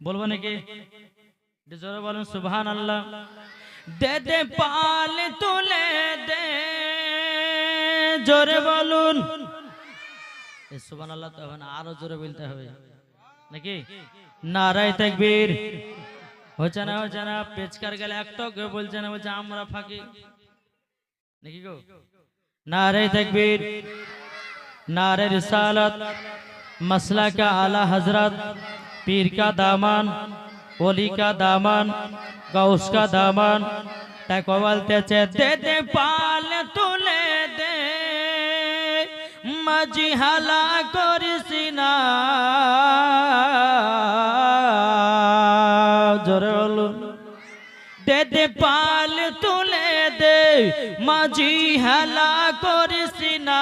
বলব নাকি? জোরে বলেন সুভান আল্লাহ দে দে পাল তুলে দে। জোরে বলুন। সুবহান আল্লাহ তো না আরও জোরে বলতে হবে। নাকি? নারায় তাকবীর। হচ্ছে না হচ্ছে না পেচকার গেলে একটা কেউ বলছে না বলছে আমরা ফাঁকি। নাকি গো? নারায় তাকবীর। নারায় রিসালাত। মাসলা কা আলা হজরত पीर का दामन ओली का दामन गौस का दामन তাকে বলতেছে দে দে পাল তুলে দে মাঝি হালা করিস না জোরে বলুন দে দে পাল তুলে দে মাঝি হেলা করিস না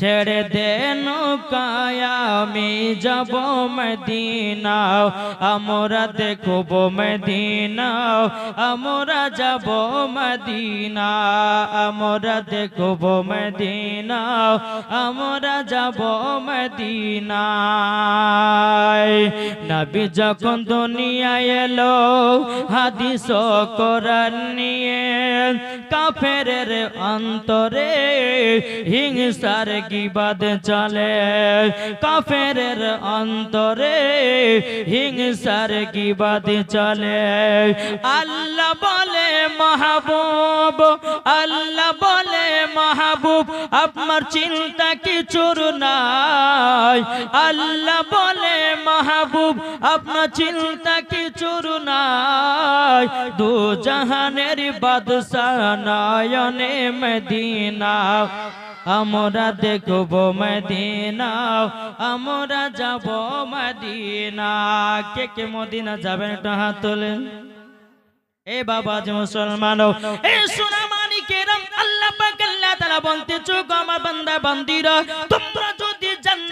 ছেড়ে দে নৌকায়, আমি যাব মদিনা আমরা দেখব মদিনা আমরা যাব মদিনা আমরা দেখব মদিনা আমরা যাব মদিনায়। নবী যখন দুনিয়ায় এলো, হাদিস কোরআন নিয়ে, কাফেরের অন্তরে হিংসার গিবাদ চলে। কাফেরের অন্তরে হিংসার গিবাদ চলে। আল্লাহ বলে, মাহবুব, আল্লাহ বলে, মাহবুব, আপনার চিন্তা কিছুর নাই। আল্লাহ বলে, মাহবুব, আপনার চিন্তা কিছুর নাই। দু জাহানের বাদশাহ নয়নে মদিনা। আমরা দেখব মদিনা, আমরা যাব মদিনা। কে কে মদিনা যাবেন একটু হাত তোলেন। এ বাবা যে মুসলমান এ সোনা মানিকেরাম আল্লাহ পাক আল্লাহ তাআলা বান্দা বান্দিরা, তোমরা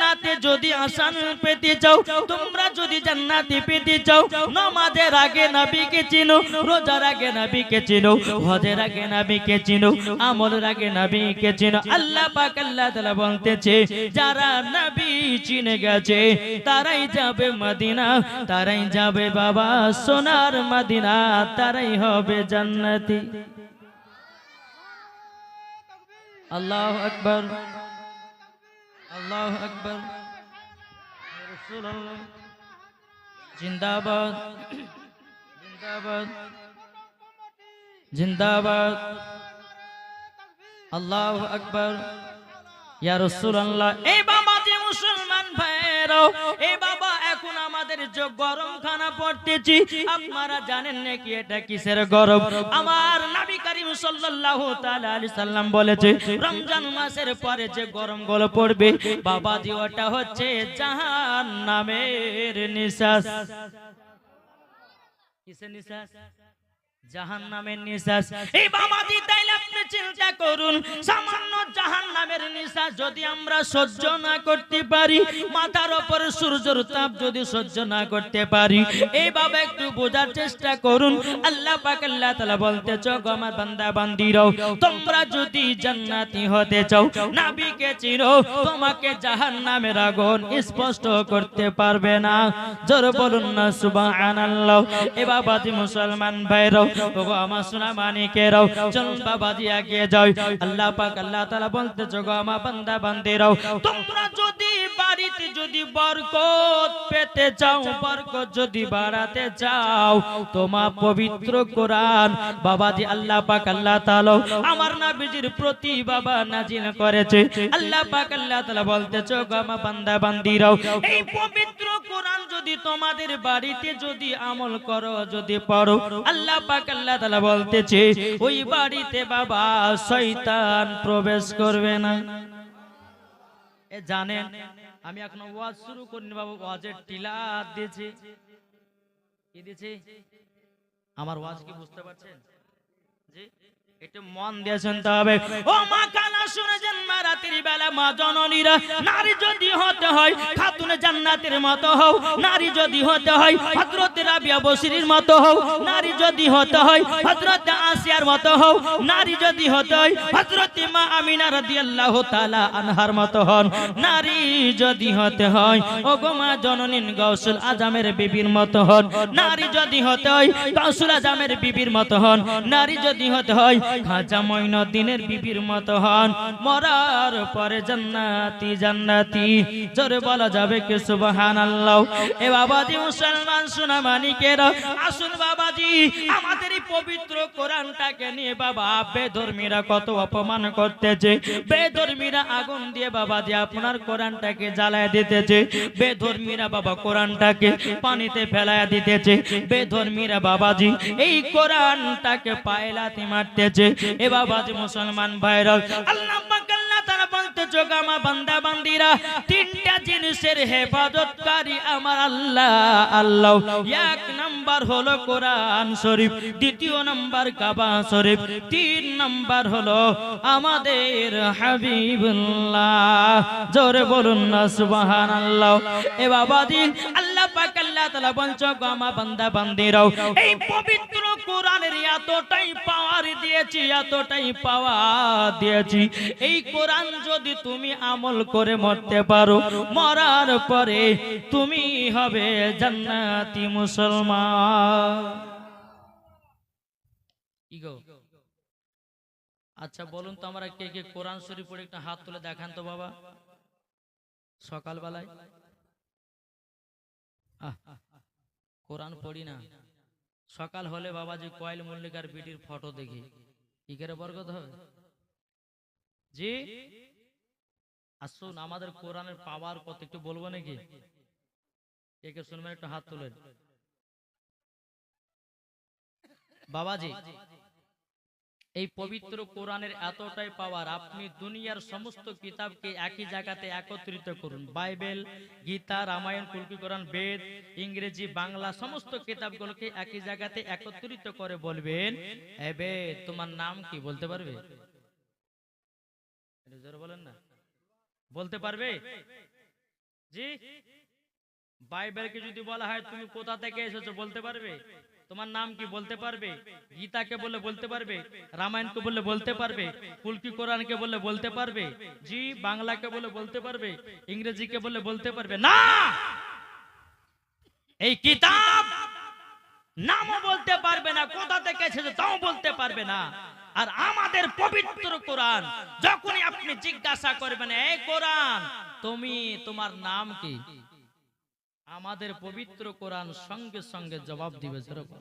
জান্নাতে যদি আসান পেতে চাও, তোমরা যদি জান্নাতে পেতে চাও, নামাজের আগে নবীকে চিনো, রোজার আগে নবীকে চিনো, হজের আগে নবীকে চিনো, আমলের আগে নবীকে চিনো। আল্লাহ পাক আল্লাহ তাআলা বলতেছে, যারা নবী চিনে গেছে, তারাই যাবে মদিনা, তারাই যাবে বাবা সোনার মদিনা, তারাই হবে জান্নাতি। আল্লাহ আকবর। আল্লাহ আকবর। জিন্দাবাদ। জিন্দাবাদ। জিন্দাবাদ। আল্লাহ আকবর। ইয়া আল্লাহ এই বাবা যে মুসলমান ভাইরাও এই বাবা যে গরম খানা পড়তেছি। আপনারা জানেন নাকি এটা কিসের গরম? আমার নবী করিম সাল্লাল্লাহু তাআলা আলাইহি সাল্লাম বলেছে, রমজান মাসের পরে যে গরম গল পড়বে বাবা জি ওটা হচ্ছে জাহান্নামের নিঃশ্বাস। কিসের নিঃশ্বাস? জাহান নামের নিঃশ্বাস। এই বাবাজি তাইলে আপনি চিন্তা করুন, সামান্য জাহান নামের নিঃশ্বাস যদি আমরা সহ্য না করতে পারি, মাথার উপর সূর্যের তাপ যদি সহ্য না করতে পারি এই বাবা একটু বোঝার চেষ্টা করুন। আল্লাহ পাক, আল্লাহ তাআলা বলতে চোখ আমার বান্দা, বান্দিরাও, তোমরা যদি জান্নাতি হতে চাও, নবীকে চিনো, তোমাকে জাহান নামের আগুন স্পষ্ট করতে পারবে না। জোর বলুন না, সুবহানাল্লাহ। এ বাবাজি মুসলমান ভাইরাও আল্লাহ পাক, আল্লাহ তাআলা বলতে গো আমার বান্দা বান্দিরাও তোমরা যদি বাড়িতে যদি বরকত পেতে চাও, বরকত যদি বাড়াতে চাও তোমার পবিত্র কোরআন আল্লাহ পাক, আল্লাহ আমার প্রতি বাবা নাজিল করেছে। আল্লাহ পাক, আল্লাহ বলতে বান্দা এই পবিত্র কোরআন যদি তোমাদের বাড়িতে যদি আমল করো, যদি পড়ো, আল্লাহ পাক আল্লাহ তাআলা বলতেছে, ওই বাড়িতে বাবা শয়তান প্রবেশ করবে না। এ জানেন, আমি এখন ওয়াজ শুরু করিনি বাবা, ওয়াজের টিলা দিয়েছি। কি দিয়েছি? আমার ওয়াজ কি বুঝতে পারছেন? জি? একটু মন দিয়ে শুনতে হবে। ও মা কালা শুনেছেন মা রাতের বেলা মা জননীরা, নারী যদি হতে হয়, খাতুনে জান্নাতের মতো হও। নারী যদি হতে হয় মতো হও। নারী যদি হতে হয় আসিয়ার মতো হও। নারী যদি হতে হয় মা আমিনা আনহার মতো হন। নারী যদি হতে হয় ও গো মা জননীন গৌসুল আজমের বিবির মতো হন। নারী যদি হতে হয় গৌসুল আজমের বিবির মতো হন। নারী যদি হতে হয় খাজা মঈনুদ্দিনের বিবির মতো হন মরার পরে জান্নাতি জান্নাতি জোরে বলা যাবে কি সুবহানাল্লাহ এ বাবাজি মুসলমান সোনা মানিকেরা আসুন বাবাজি আমাদের এই পবিত্র কোরআনটাকে নিয়ে বাবা বেধর্মীরা কত অপমান করতেছে বেধর্মীরা আগুন দিয়ে বাবাজি আপনার কোরআনটাকে জ্বালায় দিতেছে বেধর্মীরা বাবা কোরআনটাকে পানিতে ফেলায় দিতেছে বেধর্মীরা বাবাজি এই কোরআনটাকে পায়লাতে মারতেছে এ বাবাজি মুসলমান ভাইরাল। আল্লাহ বলতে জোগামা বান্দা বান্দিরা। তিনটা জিনিসের হেফাজতকারী আমার আল্লাহ আল্লাহ। এক নাম্বার হলো কোরআন শরীফ, দ্বিতীয় নাম্বার কাবা শরীফ, তিন নাম্বার হলো আমাদের হাবিবুল্লাহ। জোরে বলুন না, সুবহানাল্লাহ। এ বাবাজি আল্লাহ পাক, আল্লাহ তাআলা বলছো গামা বান্দা বান্দিরাও, এই পবিত্র কোরআনের এতটাই পাওয়ার দিয়েছি, এতটাই পাওয়ার দিয়েছি। এই কোরআন যদি তুমি আমল করে মরতে পারো, মরার পরে তুমি হবে জান্নাতি মুসলমান। আচ্ছা বলুন তো আমরা কে কে কোরআন শরীফ পড়ে একটা হাত তুলে দেখান তো বাবা। সকালবেলায়? কোরআন পড়ি না। সকাল হলে বাবাজি কয়েল মল্লিকার বিটির ফটো দেখি। কি করে বরকত হবে? জি? আসুন আমাদের কোরআনের পাওয়ার কত একটু বলব নাকি? কে কে শুনবেন একটু হাত তুলেন। বাবাজি এই পবিত্র কোরআনের এতটাই পাওয়ার আপনি দুনিয়ার সমস্ত কিতাবকে একই জায়গাতে একত্রিত করুন। বাইবেল গীতা রামায়ণ কুলকি কোরআন বেদ ইংরেজি বাংলা সমস্ত কিতাবগুলোকে একই জায়গাতে একত্রিত করে বলবেন। এ বেদ তোমার নাম কি বলতে পারবে? বলেন না। বলতে পারবে? জি? বাইবেলকে যদি বলা হয় তুমি কোথা থেকে এসেছ, বলতে পারবে? তোমার নাম কি বলতে পারবে? গীতাকে বলে বলতে পারবে? রামায়ণকে বলে বলতে পারবে? কুলকি কোরআনকে বলে বলতে পারবে? জি, বাংলাকে বলে বলতে পারবে? ইংরেজিকে বলে বলতে পারবে? না! এই কিতাব নামও বলতে পারবে না, কোথা থেকে এসেছে তাও বলতে পারবে না। আর আমাদের পবিত্র কোরআন, যখনই আপনি জিজ্ঞাসা করবেন এই কোরআন, তুমি তোমার নাম কি? আমাদের পবিত্র কোরআন সঙ্গে সঙ্গে জবাব দিবে যেরকম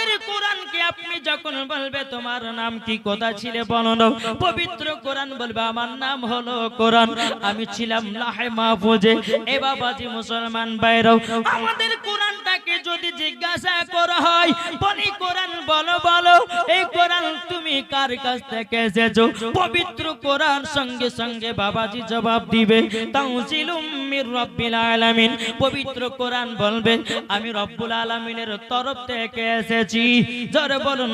যখন বলবে, তোমার নাম কি? কোথা ছিলে বলো পবিত্র কোরআন বলবে, আমার নাম হলো কোরআন। আমি ছিলাম লাহে মাহফুজে। এ বাবাজি মুসলমান বাইরেও আমাদের কোরআনটাকে যদি জিজ্ঞাসা করা হয় বলি কোরআন বলো বলো, এই কোরআন তুমি কার কাছ থেকে এসেছ? পবিত্র কোরআন সঙ্গে সঙ্গে বাবাজি জবাব দিবে তাউজিলুম মির রাব্বিল আলামিন। পবিত্র কোরআন বলবে, আমি রব্বুল আলামিনের তরফ থেকে এসেছি। জোরে বলুন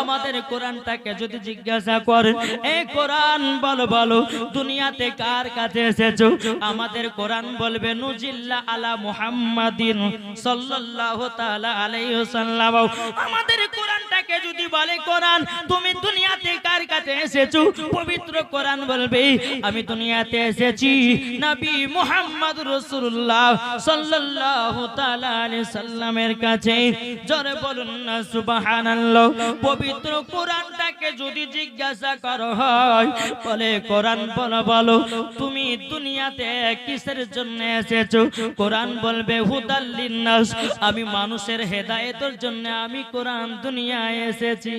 আমাদের কোরআনটাকে যদি জিজ্ঞাসা করেন এই কোরআন, বলো বলো, দুনিয়াতে কার কাছে এসেছ? আমাদের কোরআন বলবে, নুজিল্লা আলা মুহাম্মাদিন সাল্লাল্লাহু তাআলা আলাইহি ওয়াসাল্লাম। আমাদের কোরআনটাকে যদি বলে, কোরআন, তুমি দুনিয়াতে কার কাছে এসেছ? পবিত্র কোরআন বলবে, আমি দুনিয়াতে এসেছি। নবী মুহাম্মদ রাসূলুল্লাহ সাল্লাল্লাহু তাআলা আলাইহি সাল্লামের কাছে জোরে বলুন না, সুবহানাল্লাহ। পবিত্র কোরআনটাকে যদি জিজ্ঞাসা করো হয়, বলে, কোরআন বলো বলো, তুমি দুনিয়াতে কিসের জন্য এসেছ? কোরআন বলবে হুদাল্লিন নাস আমি মানুষের হেদায়েতের জন্য আমি কোরআন দুনিয়ায় এসেছি।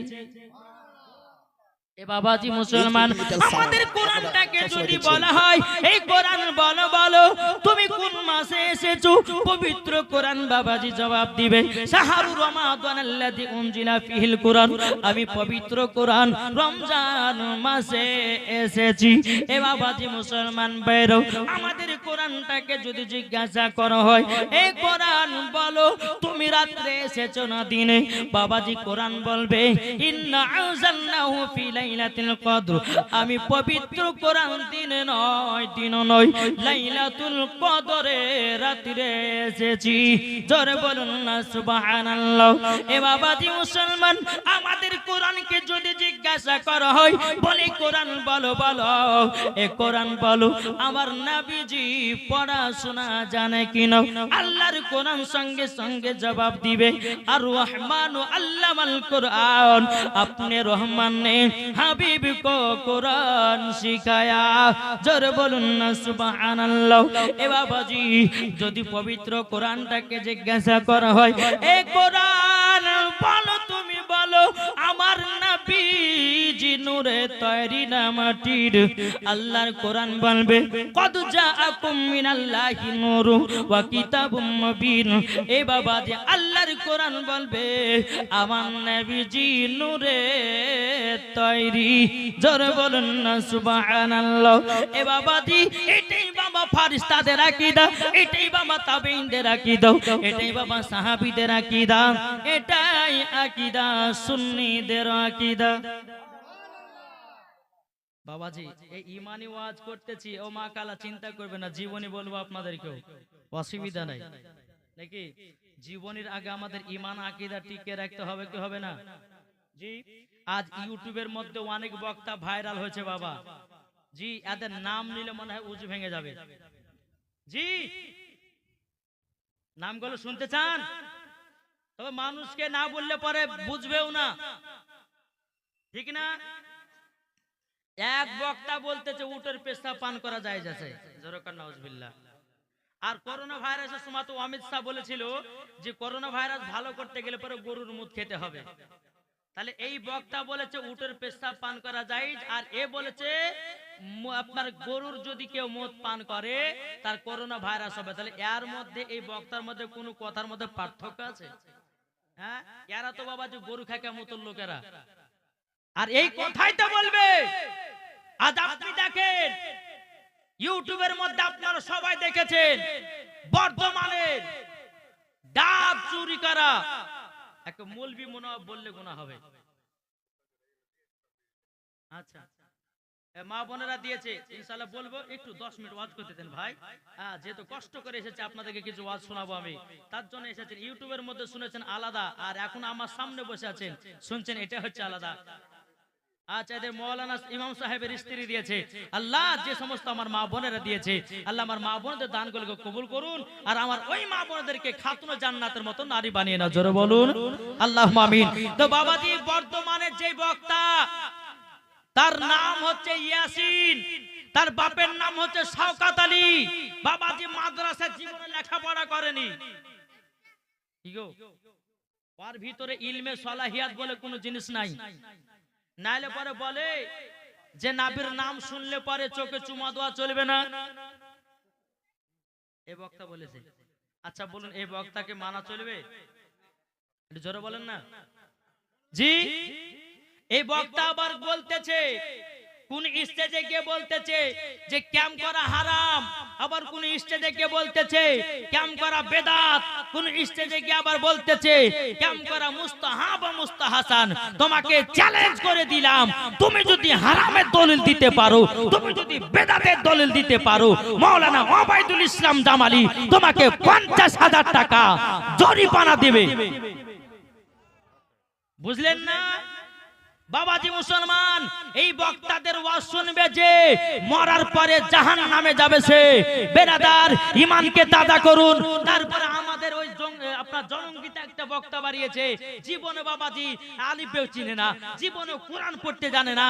এ বাবাজি মুসলমান আমাদের কোরআনটাকে যদি বলা হয় এই কোরআন বলো বলো তুমি কোন মাসে এসেছ? পবিত্র কোরআন বাবাজি জবাব দিবে শাহরু রমাদান আল্লাযী উনজিলা ফিহিল কোরআন। আমি পবিত্র কোরআন রমজান মাসে এসেছি। এ বাবাজি মুসলমান বাইরো আমাদের কোরআনটাকে যদি জিজ্ঞাসা করা হয় এই কোরআন বলো তুমি রাত্রে এসেছ না দিনে? বাবাজি কোরআন বলবে ইন্না লাইলাতুল কদর। আমি পবিত্র কোরআন দিনে নয় দিন নয়, লাইলাতুল কদরে রাত্রে এসেছি। জোরে বলুন না, সুবহানাল্লাহ। এ বাবাজি মুসলমান, আমাদের কোরআনকে যদি জিজ্ঞাসা করা হয়, বলে কোরআন বলো বলো। এ কোরআন বলো, আমার নবীজি পড়াশোনা জানে কিনা? আল্লাহর কোরআন সঙ্গে সঙ্গে জবাব দিবে, আর রহমান আল্লামাল কোরআন। আপনি রহমান ने হাবিব কোরআন শিখায়া, জোরে বলুন না সুবহানাল্লাহ। এ বাবাজি, যদি পবিত্র কোরআনটাকে জিজ্ঞাসা করা হয়, এ কোরআন বলো, তুমি বলো, আমার নবীজি নূরে তৈরি না মাটির আল্লাহর কোরআন বলবে, কদ জাআকুম মিনাল্লাহি নূরু ওয়া কিতাবুম মুবিন। এ বাবা যে আল্লাহর কোরআন বলবে, আমার নবীজি নূরে তৈরি। জোরে বলুন না, সুবহানাল্লাহ। এ বাবাজি এটাই বাবা ফারিস্তাদের আকীদা, এটাই বাবা তাবেঈনদের আকীদা, এটাই বাবা সাহাবীদের আকীদা, এটাই আকীদা সুন্নিদের আকীদা। বাবাজি, এই ইমানি ওয়াজ করতেছি, ও মা কালা চিন্তা করবে না, জীবনী বলব আপনাদেরকেও। অসুবিধা নাই। নাকি? জীবনের আগে আমাদের ইমান আকিদা টিকে রাখতে হবে কি হবে না? জি, আজ ইউটিউবের মধ্যে অনেক বক্তা ভাইরাল হয়েছে বাবা। জি, এদের নাম নিলে মনে হয় উজু ভেঙে যাবে। জি, নামগুলো শুনতে চান? তবে মানুষকে না বললে পরে বুঝবেও না। ঠিক না? এক বক্তা বলতেছে, উটের পেশা পান করা যায় যাচ্ছে জরকার নাউজবিল্লাহ। আর করোনা ভাইরাসের সময় তো অমিত শাহ বলেছিল যে করোনা ভাইরাস ভালো করতে গেলে পরে গরুর মুখ খেতে হবে। তাহলে এই বক্তা বলেছে, উটের পেশাব পান করা যায় আর এ বলেছে আপনার গরুর যদি কেউ মদ পান করে, তার করোনা ভাইরাস হবে। তাহলে এর মধ্যে, এই বক্তার মধ্যে কোনো কথার মধ্যে পার্থক্য আছে? হ্যাঁ? এরা তো বাবা যে গরু খাকে মতন লোকেরা। আর এই কথাই তো বলবে। আজ আপনি দেখেন ইউটিউবের মধ্যে আপনারা সবাই দেখেছেন বর্ধমানের ডাব চুরি করা। একটা মৌলবি মনে বললে গোনা হবে। আচ্ছা। মা বোনেরা দিয়েছে ইনশাআল্লাহ বলব একটু দশ মিনিট ওয়াজ করতে দেন ভাই। হ্যাঁ যেহেতু কষ্ট করে এসেছে আপনাদেরকে কিছু ওয়াজ শোনাবো আমি। তার জন্য এসেছেন ইউটিউবের মধ্যে শুনেছেন আলাদা আর এখন আমার সামনে বসে আছেন শুনছেন এটা হচ্ছে আলাদা। আচ্ছা এদের মৌলানা ইমাম সাহেবের স্ত্রী দিয়েছে। আল্লাহ যে সমস্ত আমার মা বোনেরা দিয়েছে আল্লাহ আমার মা বোনদের দানগুলোকে কবুল করুন আর আমার ওই মা বোনদেরকে খাতুন জান্নাতের মতো নারী বানিয়ে না জোরে বলুন। আল্লাহ আমিন। তো বাবাজি বর্তমানের যে বক্তা তার নাম হচ্ছে ইয়াসিন তার বাপের নাম হচ্ছে শওকাত আলী। বাবাজি মাদ্রাসা জীবনে লেখাপড়া করেনি। কি গো? ওর ভিতরে ইলমে সলাহিয়াত বলে কোনো জিনিস নাই। নাইলে পরে বলে যে নাবির নাম শুনলে পরে চোখে চুমা দেওয়া চলবে না। এ বক্তা বলেছে। আচ্ছা বলুন এই বক্তাকে মানা চলবে? জোরে বলেন না। জি? এই বক্তা আবার বলতেছে কোন স্টেজে গিয়ে বলতেছে যে ক্যাম্প করা হারাম, আবার কোন স্টেজে গিয়ে বলতেছে ক্যাম্প করা বেদাত, কোন স্টেজে গিয়ে আবার বলতেছে ক্যাম্প করা মুস্তাহাব, মুস্তাহাসান, তোমাকে চ্যালেঞ্জ করে দিলাম। তুমি যদি হারামের দলিল দিতে পারো, তুমি যদি বেদাতের দলিল দিতে পারো মাওলানা ওবায়দুল ইসলাম জামালি তোমাকে পঞ্চাশ হাজার টাকা জরিমানা দেবে। বুঝলেন না? বাবাজি মুসলমান, এই বক্তাদের ওয়াজ শুনবে যে মরার পরে জাহান নামে যাবে সে। বেরাদার ইমানকে তাজা করুন। তারপরে আমাদের ওই আপনার জনঙ্গিতা একটা বক্তা বাড়িয়েছে। জীবনে বাবাজি আলিফেও চিনে না জীবনে কোরআন পড়তে জানে না।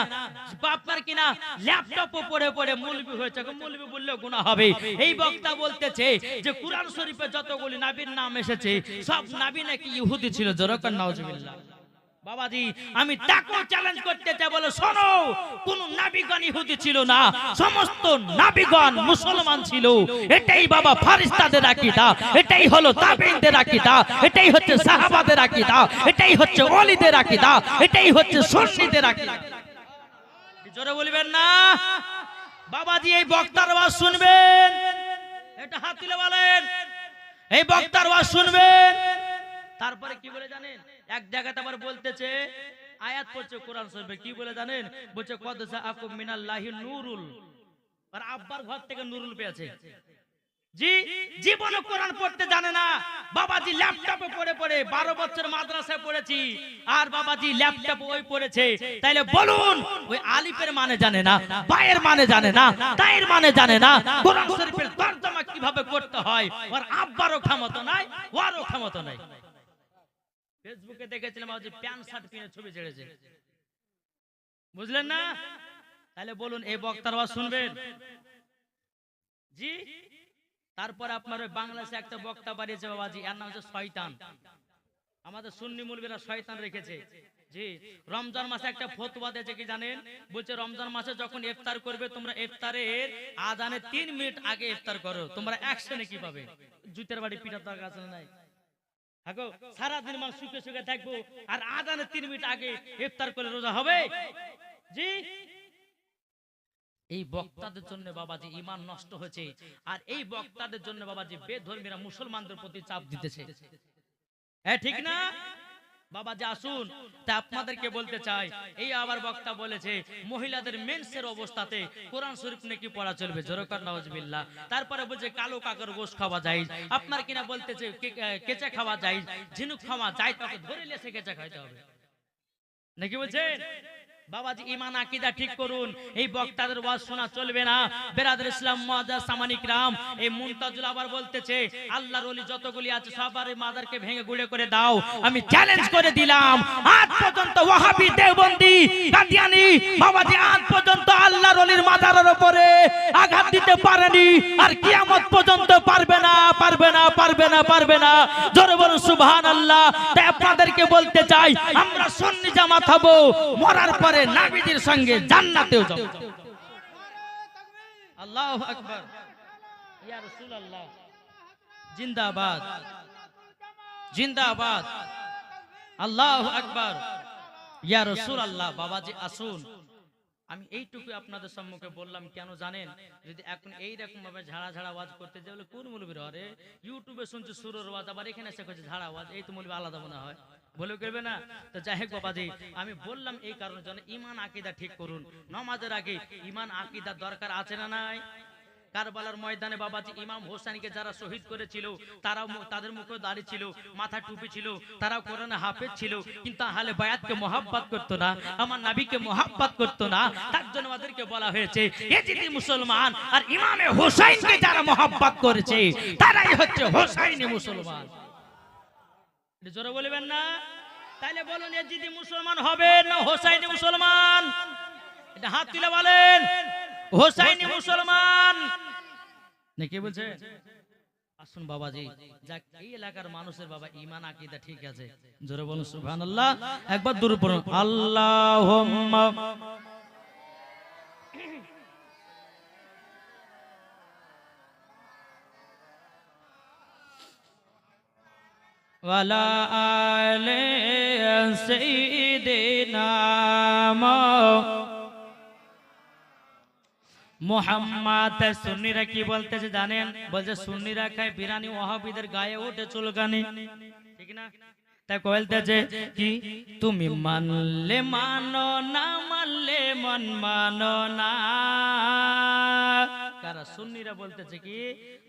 বা আপনার কিনা ল্যাপটপও পড়ে পড়ে মুলবি হয়েছে মুলবি বললেও গুণা হবে। এই বক্তা বলতেছে যে কোরআন শরীফে যতগুলি নাবির নাম এসেছে, সব নাবি নাকি ইহুদি ছিল, জরকার নাউজুবিল্লাহ। বাবাজি, আমি চ্যালেঞ্জ করতে চাই বলে শোনো, কোন নাবিগণ ছিল না, সমস্ত নাবিগণ মুসলমান ছিল। এটাই বাবা ফারিস্তাদের আকীদা, এটাই হলো তাবেঈনদের আকীদা, এটাই হচ্ছে সাহাবাদের আকীদা, এটাই হচ্ছে ওলিদের আকীদা, এটাই হচ্ছে সুন্নিদের বলবেন না? বাবাজি, এই বক্তার আওয়াজ শুনবেন? এটা হাত তুলে বলেন শুনবেন? তারপরে কি বলে জানেন? এক জায়গাতে আবার বলতেছে, আয়াত পড়ছে কোরআন শরীফে, কি বলে জানেন? বলছে কদ আকুম মিনাল্লাহি নূরুল। আর আব্বার ঘর থেকে নুরুল পেয়েছে। জি জীবনে কোরআন পড়তে জানে না। বাবাজি ল্যাপটপে পড়ে পড়ে, বারো বছর মাদ্রাসায় পড়েছি, আর বাবাজি ল্যাপটপ ওই পড়েছে। তাইলে বলুন, ওই আলিফের মানে জানে না, বায়ের মানে জানে না তাইয়ের মানে জানে না। কোরআন শরীফের তর্জমা কীভাবে করতে হয়? ওর আব্বারও ক্ষমতা নাই ওরও ক্ষমতা নাই। ফেসবুকে দেখেছিলাম বাবাজি প্যান্ট শার্ট কিনে ছবি ছেড়েছে। বুঝলেন না? তাহলে বলুন এই বক্তার শুনবেন? জি? তারপর আপনার ওই বাংলাদেশে একটা বক্তা বাড়িয়েছে বাবাজি, এর নাম হচ্ছে শয়তান। আমাদের সুন্নি মুলবিরা শয়তান রেখেছে। জি, রমজান মাসে একটা ফতোয়া দিয়েছে কি জানেন? বলছে, রমজান মাসে যখন ইফতার করবে, তোমরা ইফতারের আজানে তিন মিনিট আগে ইফতার করো। তোমরা একশনে কি পাবে? জুতের বাড়ি পিঠার দরকার আছে নাই? হাগো সারাদিন মানুষ সুখে সুখে থাকব। আর আজানে তিন মিনিট আগে ইফতার করে রোজা হবে? জি? এই বক্তাদের জন্য বাবাজি ইমান নষ্ট হয়েছে। আর এই বক্তাদের জন্য বাবাজি বেধর্মীরা মুসলমানদের প্রতি চাপ দিতেছে। হ্যাঁ ঠিক না? বাবাজি আসুন তা আপনাদেরকে বলতে চাই, এই আবার বক্তা বলেছে, মহিলাদের মেন্সের অবস্থাতে কোরআন শরীফ নাকি পড়া চলবে। জোরকার নওয়াজবিল্লাহ তারপরে বলছে, কালো কাকর গোশ খাওয়া যায় আপনার কিনা বলতেছে কেঁচা খাওয়া যায় ঝিনুক খাওয়া যায় তাকে ধরে লেসে কেঁচা খাইতে হবে। নাকি বলছেন? বাবাজি ইমান আকিদা ঠিক করুন। এই বক্তাদের ওয়াজ শোনা চলবে না। বেরাদের ইসলাম মুআজ্জাজ সামানিক রাম, এই মুনতাজুল আবার বলতেছে, আল্লাহর ওলি যতগুলি আছে সবার মাদারকে ভেঙে গুড়ে করে দাও। আমি চ্যালেঞ্জ করে দিলাম। আজ পর্যন্ত ওয়াহাবি, দেওবন্দি, কাদিয়ানি, বাবাজি, আজ পর্যন্ত আল্লাহর ওলির মাদারের উপরে আঘাত দিতে পারেনি। আর কিয়ামত পর্যন্ত পারবে না পারবে না পারবে না পারবে না। জোরে বলুন, সুবহানাল্লাহ। তাই আপনাদেরকে বলতে চাই, আমরা সুন্নি জামাত হব। মরার পরে নাবিদের সঙ্গে জান্নাতেও যাব আল্লাহু আকবার। ইয়া রাসূলুল্লাহ। জিন্দাবাদ। জিন্দাবাদ। আল্লাহু আকবার। ইয়া রাসূলুল্লাহ, বাবাজি আসুন। আমি এইটুকু আপনাদের সম্মুখে বললাম, কেন জানেন? যদি এখন এইরকম ভাবে ঝাড়া ঝাড়া আওয়াজ করতে যাই, বলে কোন মুলবির আরে ইউটিউবে শুনছি সুরের আওয়াজ, আবার এখানে এসে করছে ঝাড়া আওয়াজ, এই তো মুলবি আলাদা মনে হয়। বলে করবে না? তো যাই হোক বাবাজি, আমি বললাম এই কারণে যেন ইমান, আকিদা ঠিক করুন। নমাজের আগে ইমান, আকিদা দরকার আছে না নাই? কারবালার ময়দানে বাবাজি ইমাম হোসেনকে যারা শহীদ করেছিল, তারাও তাদের মুখে দাড়ি ছিল, মাথা টুপি ছিল, তারাও কোরআনে হাফেজ ছিল। কিন্তু আহলে বায়াতকে মোহাব্বত করতো না, আমার নাবিকে মোহাব্বত করতো না, তার জন্য আমাদেরকে বলা হয়েছে এজিদি মুসলমান আর ইমামে হোসেনকে যারা মোহাব্বত করেছে, তারাই হচ্ছে হোসাইনি মুসলমান। জোরে বলবেন না? তাইলে বলুন এজিদি মুসলমান হবে না হোসাইনি মুসলমান? এটা হাত তুলে বলেন। হোসাইনি মুসলমান। না কে বলছে? আসুন বাবাজি যাক এই এলাকার মানুষের বাবা ইমান আকিদা ঠিক আছে। জোরে বলুন সুবহানাল্লাহ। একবার দূর পড়ুন। আল্লাহুম্মা। ওয়ালা আলে সাইয়্যিদিনা মোহাম্মদ সুন্নিরা কি বলতেছে জানেন? বলছে, সুন্নিরা খায় বিরানি, ওয়াহাবিদের গায়ে ওঠে চুলকানি। ঠিক না? তাই বলতেছে কি, তুমি মানলে মানো না, মানলে মন মানো না। কারা সুন্নিরা বলতেছে কি,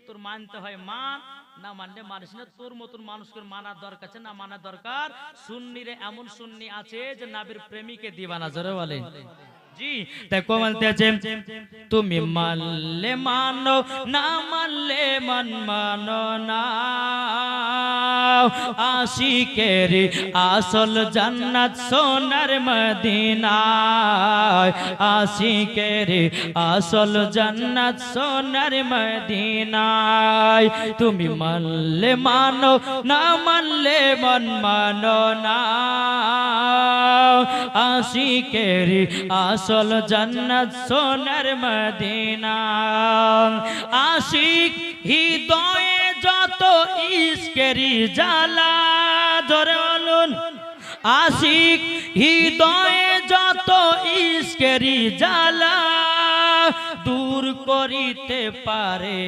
তোর মানতে হয় মান, না মানলে মানিস না। তোর মতন মানুষকে মানার দরকার আছে, না মানার দরকার? সুন্নিরে এমন সুন্নি আছে যে নাবির প্রেমিকে দিবানা জোরে বলে জি। দেখো বলতেছে তুমি মানলে মানো না মানলে মন মানো না। আশিকের আসল জান্নাত সোনার মদিনায়। আশিকের আসল জান্নাত সোনার মদিনায়। তুমি মানলে মানো না মানলে মন মানো না। আশিকের আসল জান্নাত, সোনার মদিনা। আশিক হৃদয়ে যত ইস্কেরি জ্বালা ধরে বলুন। আশিক হৃদয়ে যত ইস্কেরি জ্বালা, দূর করিতে পারে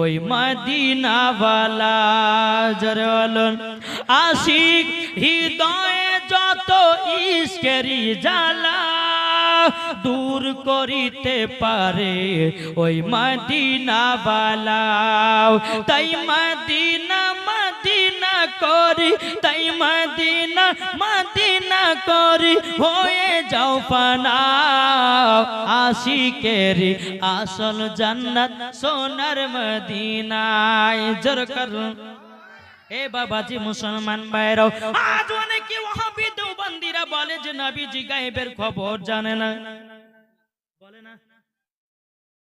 ওই মদিনাওয়ালা, জরে বলুন। আশিক হৃদয়ে যত ইস্কেরি জ্বালা দূর করিতে পারে। ওই মদিনাওয়ালা, তাই মদিনা মদিনা করি, তাই মদিনা মদিনা করি। হয়ে যাও পানা আশিকের আসল জান্নাত সোনার মদিনায়। জোর করুন। এ বাবাজি মুসলমান ভাইরাও আজ অনেকে দেওবন্দিরা বলে যে নবীজি গায়েবের খবর জানে না। বলে না?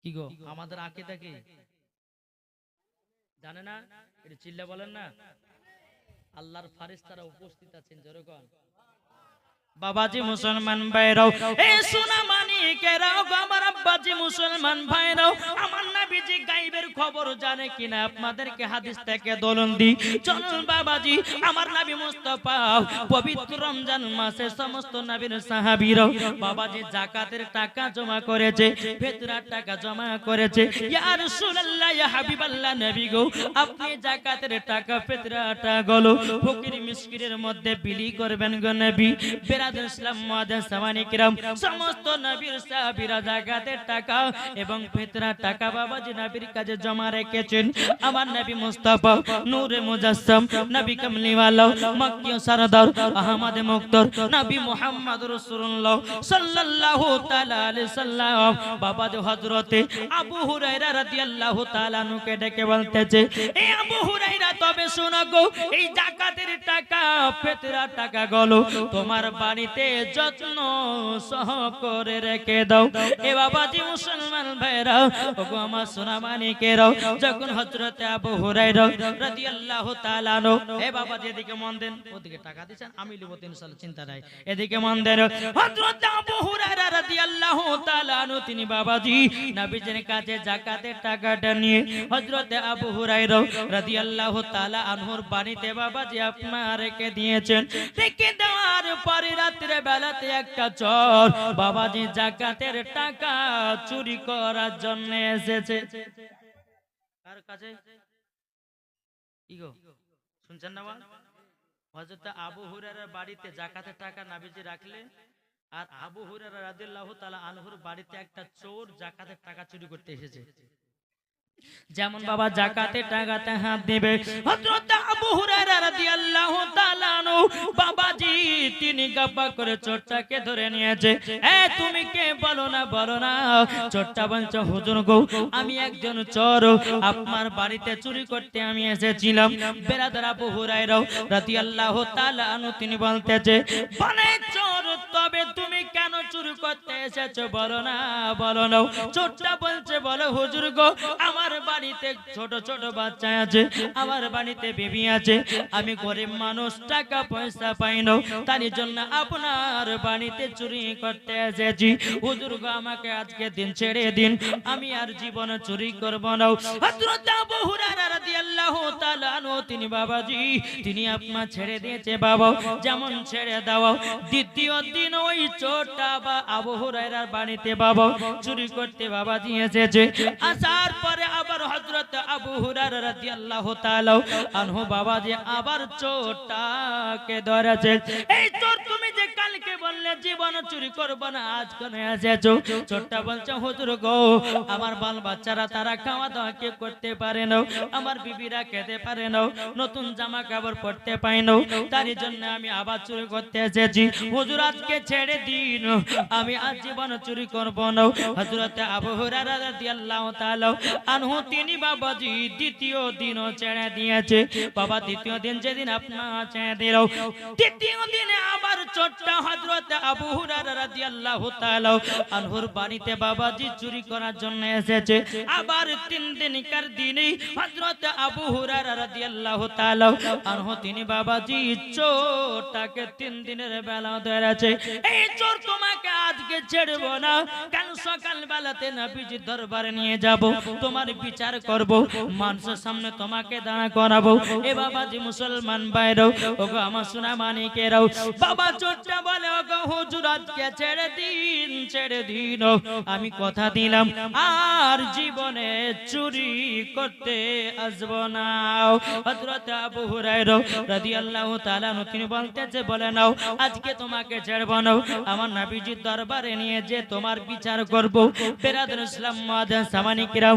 কি গো, আমাদের আকিদা কি? জানে না? এটা চিল্লা বলেন না? আল্লাহর ফারিস্তারা উপস্থিত আছেন যেরকম বাবাজি মুসলমান ভাইরাও, এ সোনা মানিকেরাও আমার আব্বাজি মুসলমান ভাইরাও। আমার নবীজি গাইবের খবর জানে কিনা, আপনাদেরকে হাদিস থেকে দলন দি চলুন বাবাজি, আমার নবী মুস্তাফা, পবিত্র রমজান মাসে সমস্ত নবীর সাহাবীরাও, বাবাজি জাকাতের টাকা জমা করেছে, ফিতরার টাকা জমা করেছে। ইয়া রাসূলুল্লাহ, ইয়া হাবিবাল্লাহ নবী গো, আপনি জাকাতের টাকা, ফিতরাটা গলো। ফকির মিসকিনের মধ্যে বিলি করবেন গো নবী। টাকা এবং টাকা বাবাজি বলতেছে টাকা গলো তোমার বাড়িতে যত্ন সহ করে রেখে দাও। এ বাবাজি মুসলমান ভাইরা, ওগো আমার সোনা মানিকেরাও যখন হযরতে আবু হুরায়রা রাদিয়াল্লাহু তাআলা আনহু, এ বাবাজি এদিকে মন দেন, ওদিকে টাকা দিছেন, আমি লিব ইনশাআল্লাহ চিন্তা নাই। এদিকে মন দেন, হযরত আবু হুরায়রা রাদিয়াল্লাহু তাআলা আনহু, তিনি বাবাজি, নবীজির কাছে যাকাতের টাকাটা নিয়ে হযরতে আবু হুরায়রা রাদিয়াল্লাহু তাআলা আনহুর বাড়িতে বাবাজি আপনার রেখে দিয়েছেন। রেখে দেওয়ার পরে রাত্রে বেলাতে একটা চোর বাবাজি জাকাতের টাকা চুরি করার জন্য এসেছে। কার কাছে? শুনছেন না? হযরত আবু হুরায়রার বাড়িতে জাকাতের টাকা নাবিজি রাখলে আর আবু হুরায়রা রাদিয়াল্লাহু তাআলা আনহুর বাড়িতে একটা চোর জাকাতের টাকা চুরি করতে এসেছে। যেমন বাবা জাকাতে টাকাতে হাত দিবে। হযরত আবু হুরায়রা রাদিয়াল্লাহু তাআলা আনহু বাবাজি তিনি গাপা করে চোরটাকে ধরে নিয়েছে। এ তুমি কে? বলো না বলো না। চোরটা বলছে হুজুর গো আমি একজন চোর। আপনার বাড়িতে চুরি করতে আমি এসেছিলাম। বেরাদার আবু হুরায়রা রাদিয়াল্লাহু তাআলা আনহু তিনি বলতেছে বলে চোর তবে তুমি কেন চুরি করতে এসেছ? বলো না বলো না। চোরটা বলছে বলো হুজুর গো আমার বাড়িতে ছোট ছোট বাচ্চা আছে, আমার বাড়িতে বেবি আছে, আমি গরিব মানুষ, টাকা পয়সা পাই না, তার জন্য আপনার বাড়িতে চুরি করতে এসেছি। হুজুর আমাকে আজকে দিন ছেড়ে দিন, আমি আর জীবনে চুরি করব না। হযরত আবু হুরায়রা রাদিয়াল্লাহু তাআলা তিনি বাবাজি, তিনি আপনার ছেড়ে দিয়েছে বাবা, যেমন ছেড়ে দাও। দ্বিতীয় দিন ওই চোরটা বা আবু হুরায়রার বাড়িতে বাবা চুরি করতে বাবাজি এসেছে। আসার পরে আবার হযরত আবু হুরায়রা রাদিয়াল্লাহু তাআলা আনহু বাবাজি আবার চোরটাকে ধরেছে। এই চোর তুমি যে কালকে বললে জীবন চুরি করব না, আজ কোন এসেছ? ছোট্টা বলছে, হুজুর গো, আমার বাল বাচ্চারা তারা খাওয়া দাওয়া কে করতে পারে না, আমার বিবিরা খেতে পারে না, নতুন জামা কাপড় পরতে পাই না তার জন্য আমি আবার চুরি করতে এসেছি। হুজুর, আজকে ছেড়ে দিন, আমি আজ জীবন চুরি করব না। হযরতে আবু হুরায়রা রাদিয়াল্লাহু তাআলা আনহু তিনি বাবাজি দ্বিতীয় দিনও ছেড়ে দিয়েছে বাবা দ্বিতীয় দিন যেদিন আপনার ছেড়ে দিল তৃতীয় দিনে আবার ছোট্ট হযরত আবু হুরায়রা রাদিয়াল্লাহু তাআলা আনহুর বাড়িতে বাবাজি চুরি করার জন্য এসেছে আবার তিন দিনকার দিনে হযরত আবু হুরায়রা রাদিয়াল্লাহু তাআলা আনহু তিনি বাবাজি চোরটাকে তিন দিনের বেলা ধরেছে এই চোর তোমাকে আজকে ছেড়ব না কাল সকাল বেলাতে নবীজি দরবারে নিয়ে যাব তোমার বিচার করব, মানুষের সামনে তোমাকে দাঁড়া করাবো। এ বাবাজি মুসলমান বাইরেও ওগো আমার সোনা মানিকেরাও বাবা চোরটা বলে, ওগো হুজুর আজকে ছেড়ে দিন ছেড়ে দিন। আমি কথা দিলাম, আর জীবনে চুরি করতে আসব না। হযরত আবু হুরায়রা রাদিয়াল্লাহু তাআলা তিনি বলতেছে, বলে নাও, আজকে তোমাকে ছেড়ব না। আমার নবীজির দরবারে নিয়ে যে তোমার বিচার করব। বেরাদুল ইসলাম মাদান সামানিকরাও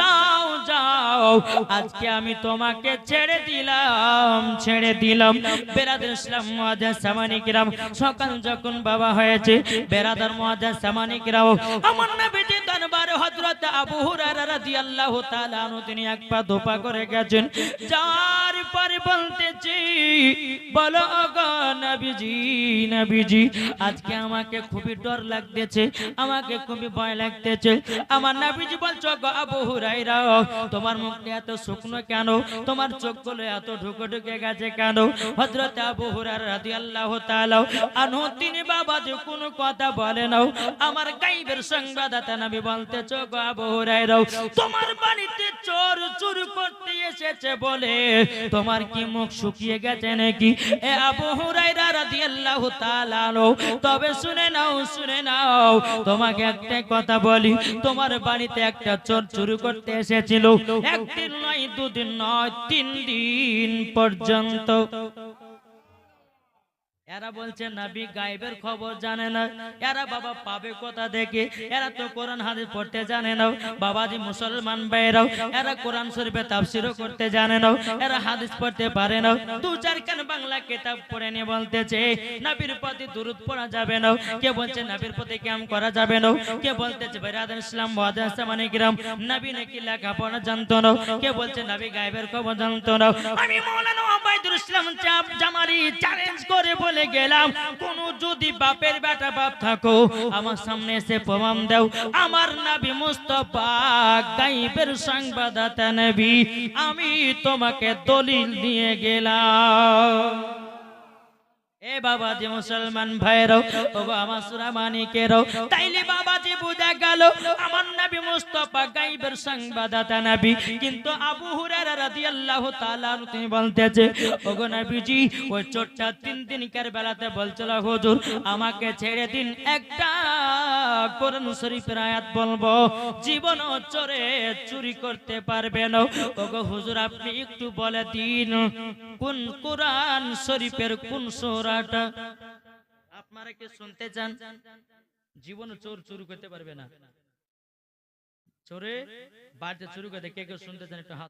যাও যাও। আজকে আমি তোমাকে ছেড়ে দিলাম ছেড়ে দিলাম। বেরাদার ইসলাম মুআজ্জাজ সামানিকরাম সকাল যখন বাবা হয়েছে, বেরাদার মুআজ্জাজ সামানিকরাম আমার নবীজি দরবারে হযরত আবু হুরায়রা রাদিয়াল্লাহু তাআলা তিনি এক পা দোপা করে গেছেন। যার পরে বলতেছি, বলো গো নবীজি নবীজি, আজকে আমাকে খুবই ডর লাগতেছে, আমাকে খুবই ভয় লাগতেছে। আমার নবীজি বলছো গো আবু তোমার মুখটা এত শুকনো কেন? তোমার চোখগুলো এত ঢুকে ঢুকে গেছে কেন? হযরত আবু হুরায়রা রাদিয়াল্লাহু তাআলা আনহু, তিনি বাবা যে কোনো কথা বলে নাও, আমার গায়বের সংবাদদাতা নবী বলতে চোখ আবু হুরাইরা তোমার বাড়িতে চোর চুর করতে এসেছে বলে। তোমার কি মুখ শুকিয়ে গেছে নাকি? তবে শুনে নাও শুনে নাও। তোমাকে একটা কথা বলি, তোমার বাড়িতে একটা চোর চুরি করতে এসেছিল। একদিন নয়, দুদিন নয়, তিন দিন পর্যন্ত। এরা বলছে নবী গায়েবের খবর জানে না। এরা বাবা পাবে কথা দেখে এরা তো কোরআন, হাদিস পড়তে জানে না। বাবাজি মুসলমান ভাইরাও এরা কোরআন শরীফে তাফসিরও করতে জানে না। এরা হাদিস পড়তে পারে না। দু কান বাংলা কিতাব পড়ে নিয়ে বলতেছে, নবীর প্রতি দুরুদ পড়া যাবে না। কে বলছে, নবীর প্রতি ক্যাম করা যাবে না। কে বলতেছে বেরাদান ইসলাম মানে গ্রাম নবী নাকি লেখাপড়া জানতো না? কে বলছে, নবী গায়েবের খবর জানতো না। আমি মাওলানা ওবাইদুল ইসলাম জামারি চ্যালেঞ্জ করে বলে গেলাম, কোন যদি বাপের বেটা বাপ থাকো, আমার সামনে এসে প্রমাণ দাও। আমার নবী মুস্তফা গাইবের সংবাদদাতা নবী, আমি তোমাকে দলিল দিয়ে গেলাম। এ বাবা বাবাজি মুসলমান ভাইরাও ও গো আমার সুরা মানিকেরও তাইলে বাবাজি বুঝা গেল, আমার নবী মুস্তাফা গায়বের সংবাদদাতা নবী। কিন্তু আবু হুরায়রা রাদিয়াল্লাহু তাআলা তিনি বলতেছে ও গো নবীজি, ওই চোরটা তিন দিনকার বেলাতে বলছিল, হুজুর, আমাকে ছেড়ে দিন, একটা কোরআন শরীফের আয়াত বলব। জীবন চোরে চুরি করতে পারবে না। ও গো হুজুর, আপনি একটু বলে দিন, কোন কোরআন শরীফের কোন সূরাটা আপনারা কি শুনতে চান? জীবন চোর চুরি করতে পারবে না। চোরে বাড়িতে চুরি করতে কে কেউ শুনতে চান একটু হাত